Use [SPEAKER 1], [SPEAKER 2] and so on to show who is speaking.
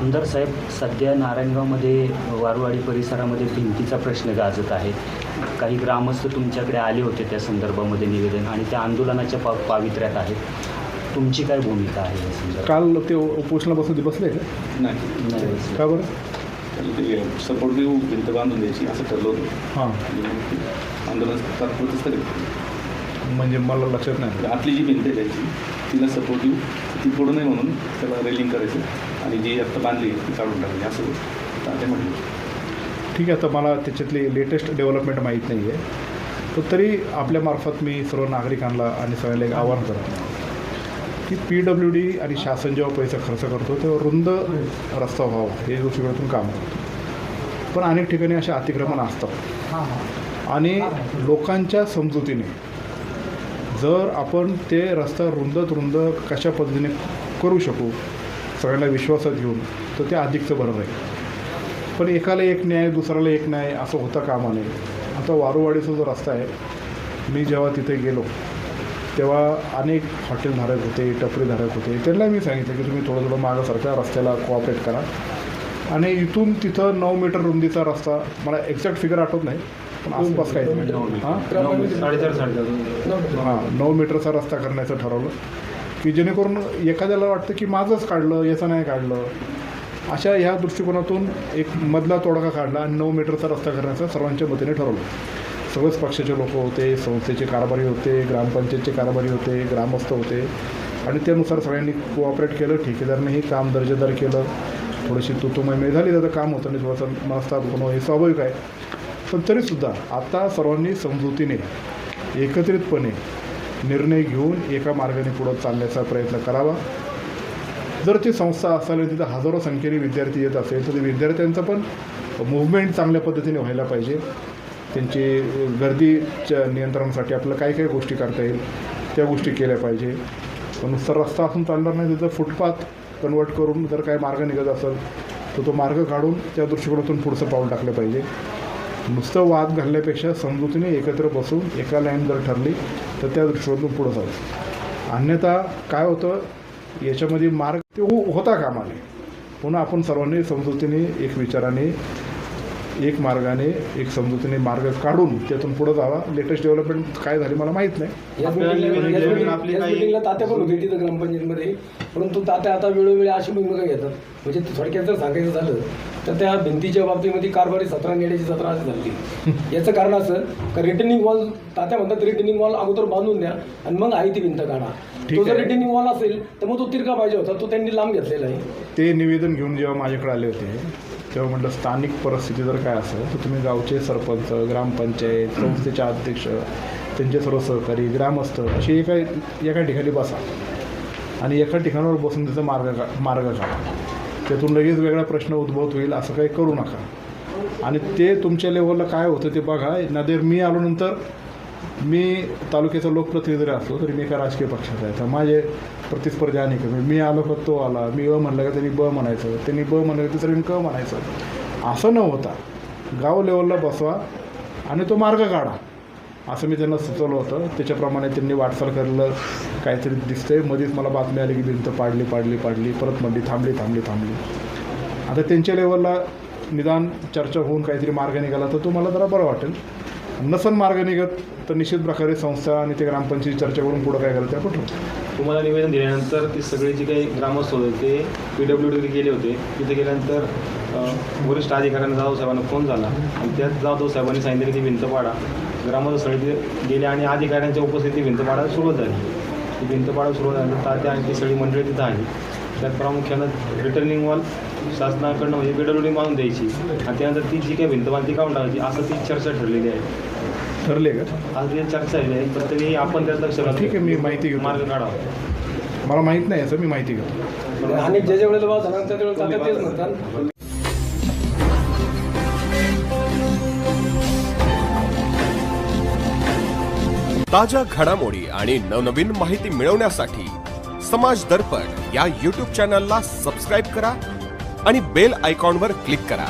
[SPEAKER 1] आमदार साहेब सध्या नारायणगावमध्ये वारवाडी परिसरामध्ये भिंतीचा प्रश्न गाजत आहे. काही ग्रामस्थ तुमच्याकडे आले होते त्या संदर्भामध्ये निवेदन आणि त्या आंदोलनाच्या पा पावित्र्यात आहेत. तुमची काय भूमिका आहे या संदर्भात?
[SPEAKER 2] काल ते उपोषणा बसून ते बसले का?
[SPEAKER 3] नाही.
[SPEAKER 1] नाही,
[SPEAKER 2] का बरं?
[SPEAKER 3] त्याला ते सपोर्टिव्ह भिंत बांधून द्यायची असं ठरलं होतं.
[SPEAKER 2] हां.
[SPEAKER 3] आणि मग ते आंदोलन तात्पुरतं स्थगित केलं.
[SPEAKER 2] म्हणजे मला लक्षात नाही.
[SPEAKER 3] आतली जी भिंत आहे त्याची तिला सपोर्टिव्ह ती पडू नये म्हणून त्याला रेलिंग करायचं. आणि जी आत्ता बांधली ती काढून टाकली. असं ते म्हटलं.
[SPEAKER 2] ठीक आहे तर मला त्याच्यातली लेटेस्ट डेव्हलपमेंट माहीत नाही आहे. पण तरी आपल्यामार्फत मी सर्व नागरिकांना आणि सगळ्यांना एक आवाहन करतो की पी डब्ल्यू डी आणि शासन जेव्हा पैसा खर्च करतो तेव्हा रुंद रस्ता व्हावा. हे दृष्टिकोनातून काम करतो. पण अनेक ठिकाणी असे अतिक्रमण असतात. आणि लोकांच्या समजुतीने जर आपण ते रस्ता रुंदत रुंद कशा पद्धतीने करू शकू सगळ्यांना विश्वासात घेऊन तर ते अधिकचं बरं राहील. पण एकाला एक न्याय दुसऱ्याला एक न्याय असं होता कामा नये. आता वारूवाडीचा जो रस्ता आहे मी जेव्हा तिथे गेलो तेव्हा अनेक हॉटेलधारक होते टपरीधारक होते त्यांना मी सांगितलं की तुम्ही थोडं थोडं मागं सरका रस्त्याला कोऑपरेट करा. आणि इथून तिथं नऊ मीटर रुंदीचा रस्ता मला एक्झॅक्ट फिगर आठवत नाही पण आसपास काही हां? हां नऊ मीटरचा रस्ता करण्याचं ठरवलं. की जेणेकरून एखाद्याला वाटतं की माझंच काढलं याचं नाही काढलं. अशा ह्या दृष्टिकोनातून एक मधला तोडगा काढला आणि नऊ मीटरचा रस्ता करण्याचं सर्वांच्या मतीने ठरवलं. सगळेच पक्षाचे लोक होते संस्थेचे कारभारी होते ग्रामपंचायतचे कारभारी होते ग्रामस्थ होते. आणि त्यानुसार सगळ्यांनी कोऑपरेट केलं ठेकेदारनेही काम दर्जेदार केलं. थोडीशी तुतुमयमय झाली त्याचं काम होतं आणि थोडंसं मनस्ताप होणं हे स्वाभाविक आहे. पण तरीसुद्धा आता सर्वांनी समजुतीने एकत्रितपणे निर्णय घेऊन एका मार्गाने पुढं चालण्याचा प्रयत्न करावा. जर ती संस्था असेल आणि तिथं हजारो संख्येने विद्यार्थी येत असेल तर ते विद्यार्थ्यांचं पण मुवमेंट चांगल्या पद्धतीने व्हायला पाहिजे. त्यांची गर्दीच्या नियंत्रणासाठी आपल्याला काय काय गोष्टी करता येईल त्या गोष्टी केल्या पाहिजे. नुसता रस्ता असून चालणार नाही तिथं फुटपाथ कन्वर्ट करून जर काय मार्ग निघत असेल तर तो मार्ग काढून त्या दृष्टिकोनातून पुढचं पाऊल टाकलं पाहिजे. नुसतं वाद घालण्यापेक्षा समजुतीने एकत्र बसून एका लाईन जर ठरली तर त्या दृष्टीवरून पुढं जाऊ. अन्यथा काय होतं याच्यामध्ये मार्ग ते हो होता कामाने. पुन्हा आपण सर्वांनी समजुतीने एक विचाराने एक मार्गाने एक समजुतीने मार्ग काढून त्यातून पुढं जावा. लेटेस्ट डेव्हलपमेंट काय झाली मला माहीत नाही.
[SPEAKER 4] तात्या पण होते तिथं ग्रामपंचायतमध्ये. परंतु तात्या आता वेळोवेळी अशी भूमिका घेतात. म्हणजे थोडक्यात जर सांगायचं झालं तर त्या भिंतीच्या बाबतीमध्ये कारभारी सतरा नेण्याची सतरा अशी झाली. याचं कारण असं का रिटर्निंग वॉल तात्या म्हणतात रिटर्निंग वॉल अगोदर बांधून द्या आणि मग आहे ती भिंत काढा. तो जर. रिटर्निंग वॉल असेल तर मग तो तिरका पाहिजे होता. तो त्यांनी लांब घेतलेला आहे.
[SPEAKER 2] ते निवेदन घेऊन जेव्हा माझ्याकडे आले होते तेव्हा म्हटलं स्थानिक परिस्थिती जर काय असेल तर तुम्ही गावचे सरपंच ग्रामपंचायत संस्थेचे अध्यक्ष त्यांचे सर्व सहकारी ग्रामस्थ असे एका एका ठिकाणी बसा. आणि एका ठिकाणावर बसून त्याचा मार्ग का मार्ग काढा. त्यातून लगेच वेगळा प्रश्न उद्भवत होईल असं काही करू नका. आणि ते तुमच्या लेवलला काय होतं ते बघा. नादेर मी आल्यानंतर मी तालुक्याचा लोकप्रतिनिधी जरी असलो तरी मी एका राजकीय पक्षाचा आहे. तर माझे प्रतिस्पर्धी अनेक मी आलो का तो आला मी अ म्हणलं का त्यांनी ब म्हणायचं त्यांनी ब म्हणलं का दुसऱ्याने क म्हणायचं. असं न होता गाव लेवलला बसवा आणि तो मार्ग काढा. असं मी त्यांना सुचवलं होतं. त्याच्याप्रमाणे त्यांनी वाटचाल करलं काहीतरी दिसतंय. मध्येच मला बातमी आली की भिंत पाडली पाडली पाडली परत म्हणली थांबली थांबली थांबली. आता त्यांच्या लेवलला निदान चर्चा होऊन काहीतरी मार्ग निघाला तर तो मला जरा बरं वाटेल. नसन मार्ग निघत तर निश्चित प्रकारे संस्था आणि ते ग्रामपंचायत चर्चा करून पुढं काय करायचं ते आपण ठरवू.
[SPEAKER 5] तुम्हाला निवेदन दिल्यानंतर ते सगळे जे काही ग्रामस्थ होते ते पी डब्ल्यू डी गेले होते. तिथे गेल्यानंतर वरिष्ठ अधिकाऱ्यांना जाधव साहेबांना फोन झाला. आणि त्यात जाधव साहेबांनी सांगितलं की ती भिंत पाडा ग्रामस्थ स्थळी गेले आणि अधिकाऱ्यांच्या उपस्थितीत भिंत पाडायला सुरुवात झाली. ती भिंत पाडायला सुरुवात झाली तात्या आणि ती सगळी मंडळी तिथं आली. त्यात प्रामुख्यानं रिटर्निंग वॉल शासनाकडनं म्हणजे पी डब्ल्यू डी बांधून द्यायची. आणि त्यानंतर ती जी काही भिंत बांधती काढून टाकायची असं ती चर्चा ठरलेली आहे.
[SPEAKER 2] ठरले का
[SPEAKER 5] आज ती चर्चा झाली आहे पण तरी आपण त्यात लक्ष.
[SPEAKER 2] ठीक आहे, मी माहिती घेतो.
[SPEAKER 5] मार्ग काढावा
[SPEAKER 2] मला माहीत नाही असं मी माहिती घेतो
[SPEAKER 4] आणि ज्या ज्या वेळेला वाद झाला त्या वेळेला तात्या तेच म्हणतात
[SPEAKER 6] ताज्या घडामोडी आणि नवनवीन माहिती मिळवण्यासाठी समाज दर्पण या यूट्यूब चॅनलला सबस्क्राईब करा आणि बेल आयकॉनवर क्लिक करा